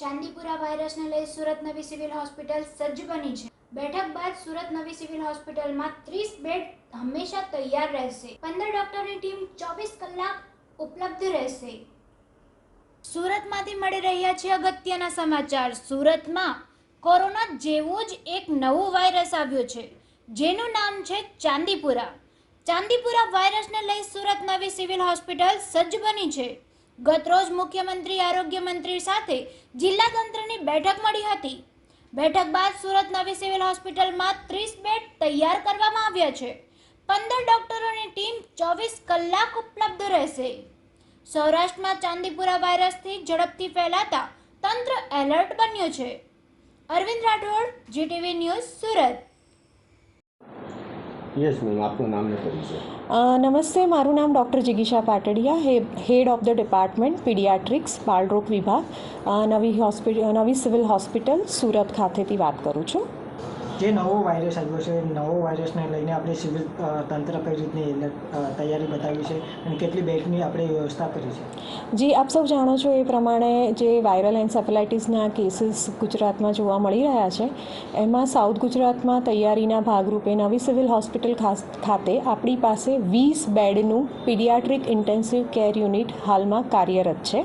ચાંદીપુરા વાયરસને લઈ સુરત નવી સિવિલ હોસ્પિટલ સજ્જ બની છે. બેઠક બાદ સુરત નવી સિવિલ હોસ્પિટલમાં ત્રીસ બેડ હંમેશા તૈયાર રહેશે. પંદર ડોક્ટરની ટીમ ચોવીસ કલાક ઉપલબ્ધ રહેશે. સુરતમાંથી મળી રહ્યા છે અગત્યના સમાચાર. સુરતમાં કોરોના જેવો જ એક નવો વાયરસ આવ્યો છે, જેનું નામ છે ચાંદીપુરા. ચાંદીપુરા વાયરસને લઈ સુરત નવી સિવિલ હોસ્પિટલ સજ્જ બની છે. ગતરોજ મુખ્યમંત્રી, આરોગ્ય મંત્રી સાથે જિલ્લા તંત્રની બેઠક મળી હતી. બેઠક બાદ સુરત નવી સિવિલ હોસ્પિટલમાં ત્રીસ બેડ તૈયાર કરવામાં આવ્યા છે. પંદર ડોક્ટરોની ટીમ ચોવીસ કલાક ઉપલબ્ધ રહેશે. સૌરાષ્ટ્રમાં ચાંદીપુરા વાયરસથી ઝડપથી ફેલાતા તંત્ર એલર્ટ બન્યું છે. Arvind Rathod, GTV news Surat. Yes ma'am આપનું નામ ને પરિચય નમસ્તે મારું નામ ડૉક્ટર જિગીશા પાટડિયા હે head of the department paediatrics બાળરોગ વિભાગ નવી હોસ્પિટલ નવી સિવિલ હોસ્પિટલ સુરત ખાતેથી વાત કરું છું જે નવો વાયરસ આવ્યો છે, નવો વાયરસને લઈને આપણે સિવિલ તંત્ર કઈ રીતની તૈયારી બતાવી છે અને કેટલી બેડની આપણે વ્યવસ્થા કરી છે? જી, આપ સૌ જાણો છો એ પ્રમાણે જે વાયરલ એન્સેફેલાઇટિસના કેસીસ ગુજરાતમાં જોવા મળી રહ્યા છે, એમાં સાઉથ ગુજરાતમાં તૈયારીના ભાગરૂપે નવી સિવિલ હોસ્પિટલ ખાતે આપણી પાસે વીસ બેડનું પીડિયાટ્રિક ઇન્ટેન્સિવ કેર યુનિટ હાલમાં કાર્યરત છે.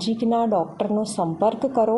નજીકના ડૉક્ટરનો સંપર્ક કરો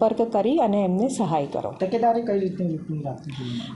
કરી અને એમને સહાય કરો. તકેદારી કઈ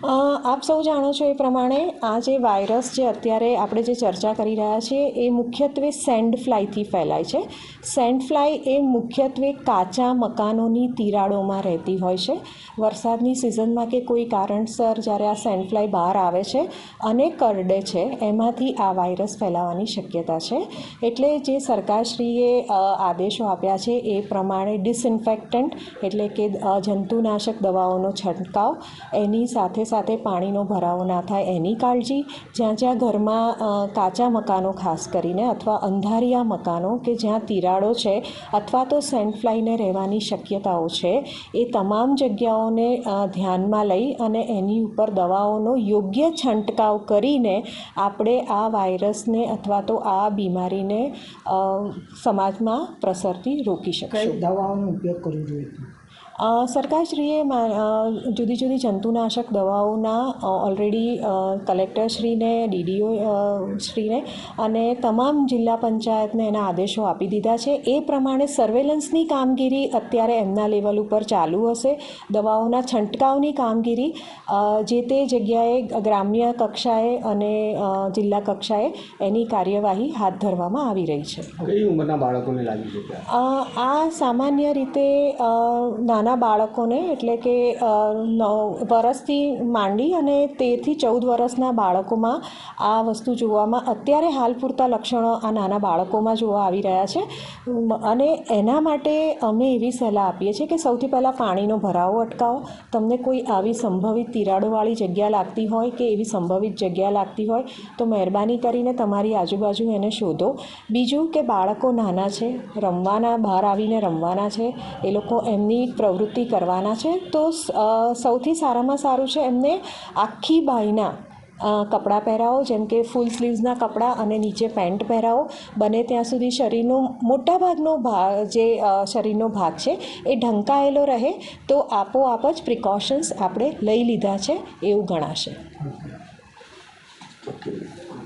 અ, આપ સૌ જાણો છો એ પ્રમાણે આ જે વાયરસ જે અત્યારે આપણે જે ચર્ચા કરી રહ્યા છીએ એ મુખ્યત્વે સેન્ડ ફ્લાયથી ફેલાય છે. સેન્ડ ફ્લાય એ મુખ્યત્વે કાચા મકાનોની તિરાડોમાં રહેતી હોય છે. વરસાદની સિઝનમાં કે કોઈ કારણસર જ્યારે આ સેન્ડ ફ્લાય બહાર આવે છે અને કરડે છે એમાંથી આ વાયરસ ફેલાવાની શક્યતા છે. એટલે જે સરકારશ્રીએ આદેશો આપ્યા છે એ પ્રમાણે ડિસઇન્ફેક્ટન્ટ એટલે કે જંતુનાશક દવાઓનો છંટકાવ, એની સાથે સાથે પાણીનો ભરાવો ના થાય એની કાળજી, જ્યાં જ્યાં ઘરમાં કાચા મકાનો ખાસ કરીને અથવા અંધારિયા મકાનો કે જ્યાં તિરાડો છે અથવા તો સેન્ડફ્લાયને રહેવાની શક્યતાઓ છે, એ તમામ જગ્યાઓને ધ્યાનમાં લઈ અને એની ઉપર દવાઓનો યોગ્ય છંટકાવ કરીને આપણે આ વાયરસને અથવા તો આ બીમારીને સમાજમાં પ્રસરતી રોકી શકાય દવાઓનો ઉપયોગ કરવો જોઈએ? સરકારશ્રીએ મા- જુદી જુદી જંતુનાશક દવાઓના ઓલરેડી કલેક્ટરશ્રીને ડીડીઓ શ્રીને અને તમામ જિલ્લા પંચાયતને એના આદેશો આપી દીધા છે. એ પ્રમાણે સર્વેલન્સની કામગીરી અત્યારે એમના લેવલ ઉપર ચાલુ હશે. દવાઓના છંટકાવની કામગીરી જે તે જગ્યાએ ગ્રામ્ય કક્ષાએ અને જિલ્લા કક્ષાએ એની કાર્યવાહી હાથ ધરવામાં આવી રહી છે. આ સામાન્ય રીતે નાના નાના બાળકોને એટલે કે નવ વરસથી માંડી અને તેરથી ચૌદ વર્ષના બાળકોમાં આ વસ્તુ જોવામાં અત્યારે હાલ પૂરતા લક્ષણો આ નાના બાળકોમાં જોવા આવી રહ્યા છે. અને એના માટે અમે એવી સલાહ આપીએ છીએ કે સૌથી પહેલાં પાણીનો ભરાવો અટકાવો. તમને કોઈ આવી સંભવિત તિરાડોવાળી જગ્યા લાગતી હોય કે એવી સંભવિત જગ્યા લાગતી હોય, તો મહેરબાની કરીને તમારી આજુબાજુ એને શોધો. બીજું કે બાળકો નાના છે, રમવાના, બહાર આવીને રમવાના છે, એ લોકો એમની પ્રવૃત્તિ કરવાના છે. તો સૌથી સારામાં સારું છે એમને આખી બાયના કપડાં પહેરાવો, જેમ કે ફૂલ સ્લીવ્સના કપડાં અને નીચે પેન્ટ પહેરાવો. બને ત્યાં સુધી શરીરનો, મોટાભાગનો ભાગ જે શરીરનો ભાગ છે એ ઢંકાયેલો રહે. તો આપોઆપ જ પ્રિકોશન્સ આપણે લઈ લીધા છે એવું ગણાશે.